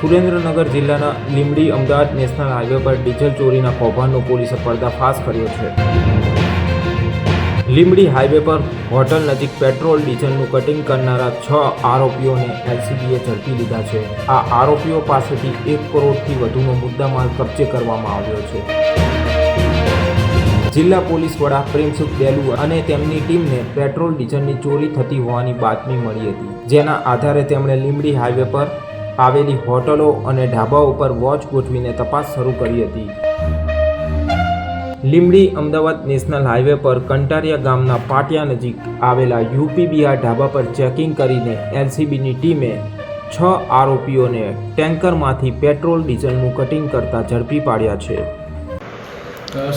સુરેન્દ્રનગર જિલ્લાના Limdi Ahmedabad national highway પર diesel ચોરીના કૌભાંડનો પોલીસે પર્દાફાશ કર્યો છે. લીમડી હાઈવે પર હોટલ નજીક પેટ્રોલ, ડીઝલનું કટિંગ કરનારા છ આરોપીઓને એલસીબીએ ઝડપી લીધા છે. આ આરોપીઓ પાસેથી એક કરોડથી વધુનો મુદ્દામાલ કબજે કરવામાં આવ્યો છે. જિલ્લા પોલીસ વડા પ્રેમસુખ બેલુ અને તેમની ટીમને પેટ્રોલ, ડીઝલની ચોરી થતી હોવાની બાતમી મળી હતી. જેના આધારે તેમણે લીમડી હાઈવે પર આવેલી હોટલો અને ઢાબા ઉપર વોચ ગોઠવીને તપાસ શરૂ કરી હતી. લીંબડી અમદાવાદ નેશનલ હાઈવે પર કંટારિયા ગામના પાટિયા નજીક આવેલા યુપી બિહાર ઢાબા પર ચેકિંગ કરીને એલસીબીની ટીમે છ આરોપીઓને ટેન્કરમાંથી પેટ્રોલ, ડીઝલનું કટિંગ કરતા ઝડપી પાડ્યા છે.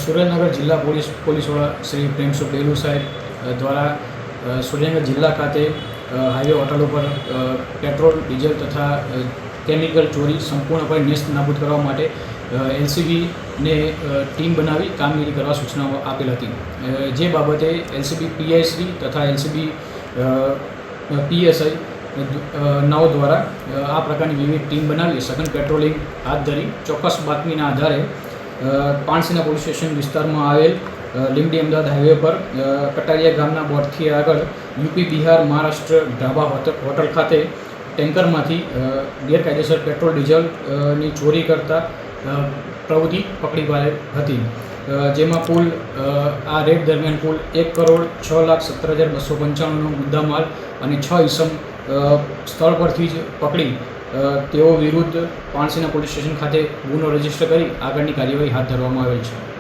સુરેન્દ્રનગર જિલ્લા પોલીસ પોલીસ વડા શ્રી પ્રેમસુખ ડેલુ સાહેબ દ્વારા સુરેન્દ્રનગર જિલ્લા ખાતે હાઈવે હોટલો પર પેટ્રોલ, ડીઝલ તથા કેમિકલ ચોરી સંપૂર્ણપણે નેસ્ત નાબૂદ કરવા માટે એલસીબીને ટીમ બનાવી કામગીરી કરવા સૂચનાઓ આપેલ હતી. જે બાબતે એલસીબી પીઆઈસી તથા એલસીબી પીએસઆઈ નાઓ દ્વારા આ પ્રકારની વિવિધ ટીમ બનાવી સઘન પેટ્રોલિંગ હાથ ધરી. ચોક્કસ બાતમીના આધારે પાણસીના પોલીસ સ્ટેશન વિસ્તારમાં આવેલ અ, લીંબડી અમદાવાદ હાઈવે પર કટારીયા ગામના બોર્ડથી આગળ U P Bihar Maharashtra dhaba hotel ખાતે ટેન્કરમાંથી ગેરકાયદેસર પેટ્રોલ ડીઝલની ચોરી કરતા પ્રવૃત્તિ પકડી પાડે હતી. જેમાં કુલ આ રેડ દરમિયાન કુલ એક કરોડ છ લાખ સત્તર હજાર બસો પંચાણુંનો મુદ્દામાલ અને છ ઇસમ સ્થળ પરથી જ પકડી. તેઓ વિરુદ્ધ પાણસીના પોલીસ સ્ટેશન ખાતે ગુનો રજિસ્ટર કરી આગળની કાર્યવાહી હાથ ધરવામાં આવેલ છે.